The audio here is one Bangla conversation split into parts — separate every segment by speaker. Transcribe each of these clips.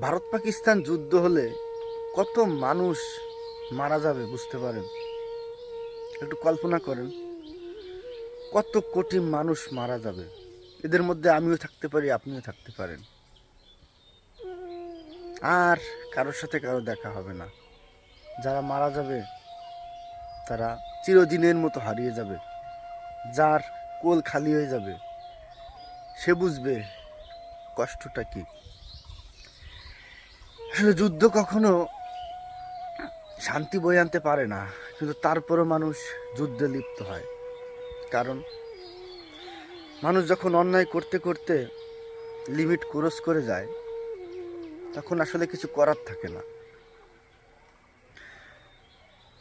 Speaker 1: ভারত পাকিস্তান যুদ্ধ হলে কত মানুষ মারা যাবে বুঝতে পারেন? একটু কল্পনা করেন, কত কোটি মানুষ মারা যাবে? এদের মধ্যে আমিও থাকতে পারি, আপনিও থাকতে পারেন। আর কারোর সাথে কারও দেখা হবে না। যারা মারা যাবে, তারা চিরদিনের মতো হারিয়ে যাবে। যার কোল খালি হয়ে যাবে, সে বুঝবে কষ্টটা কি। আসলে যুদ্ধ কখনো শান্তি বয়ে আনতে পারে না, কিন্তু তারপরও মানুষ যুদ্ধে লিপ্ত হয়। কারণ মানুষ যখন অন্যায় করতে করতে লিমিট ক্রস করে যায়, তখন আসলে কিছু করার থাকে না।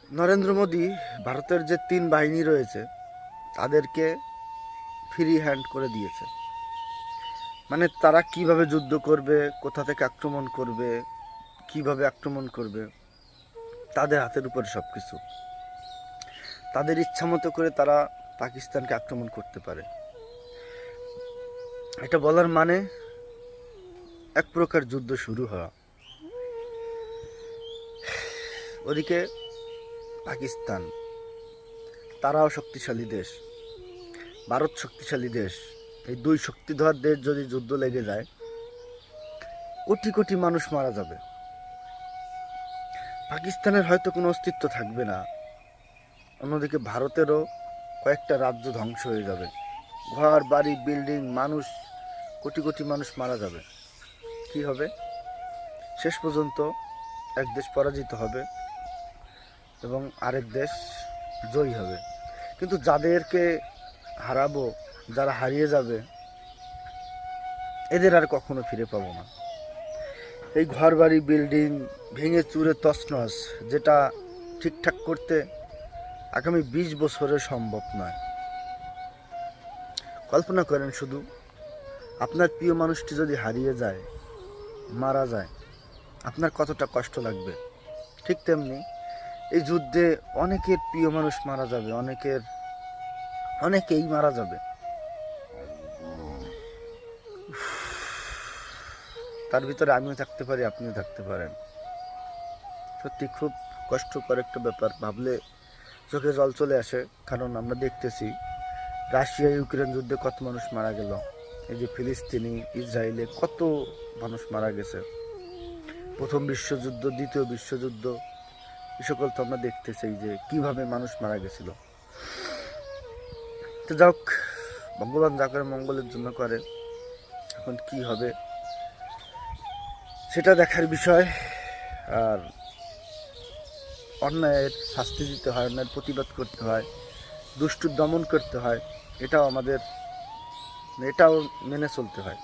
Speaker 1: নরেন্দ্র মোদী ভারতের যে তিন বাহিনী রয়েছে, তাদেরকে ফ্রি হ্যান্ড করে দিয়েছে। মানে তারা কীভাবে যুদ্ধ করবে, কোথা থেকে আক্রমণ করবে কীভাবে আক্রমণ করবে, তাদের হাতের উপরে সব কিছু তাদের ইচ্ছা মতো করে তারা পাকিস্তানকে আক্রমণ করতে পারে। এটা বলার মানে এক প্রকার যুদ্ধ শুরু হওয়া। ওদিকে পাকিস্তান, তারাও শক্তিশালী দেশ, ভারত শক্তিশালী দেশ। এই দুই শক্তিধর দেশ যদি যুদ্ধ লেগে যায়, কোটি কোটি মানুষ মারা যাবে। পাকিস্তানের হয়তো কোনো অস্তিত্ব থাকবে না। অন্যদিকে ভারতেরও কয়েকটা রাজ্য ধ্বংস হয়ে যাবে। ঘর, বাড়ি, বিল্ডিং, মানুষ, কোটি কোটি মানুষ মারা যাবে। কি হবে? শেষ পর্যন্ত এক দেশ পরাজিত হবে এবং আরেক দেশ জয়ী হবে। কিন্তু যাদেরকে হারাবো, যারা হারিয়ে যাবে, এদের আর কখনো ফিরে পাবো না। এই ঘর বাড়ি বিল্ডিং ভেঙে চুরে তছনছ, যেটা ঠিকঠাক করতে আগামী বিশ বছরে সম্ভব নয়। কল্পনা করেন শুধু, আপনার প্রিয় মানুষটি যদি হারিয়ে যায়, মারা যায়, আপনার কতটা কষ্ট লাগবে? ঠিক তেমনি এই যুদ্ধে অনেকের প্রিয় মানুষ মারা যাবে, অনেকের, অনেকেই মারা যাবে। তার ভিতরে আমিও থাকতে পারি, আপনিও থাকতে পারেন। সত্যি খুব কষ্টকর একটা ব্যাপার। ভাবলে চোখে জল চলে আসে, কারণ আমরা দেখতেছি রাশিয়া, ইউক্রেন যুদ্ধে কত মানুষ মারা গেল। এই যে ফিলিস্তিনি, ইসরায়েলে কত মানুষ মারা গেছে। প্রথম বিশ্বযুদ্ধ, দ্বিতীয় বিশ্বযুদ্ধ, এ সকল তো আমরা দেখতেছি যে কীভাবে মানুষ মারা গেছিল। তো যাক, ভগবান যা করে মঙ্গলের জন্য করে, এখন কি হবে? সেটা দেখার বিষয়। আর অন্যায়ের শাস্তি দিতে হয়, অন্যায়ের প্রতিবাদ করতে হয়, দুষ্টু দমন করতে হয়, এটাও আমাদের, এটাও মেনে চলতে হয়।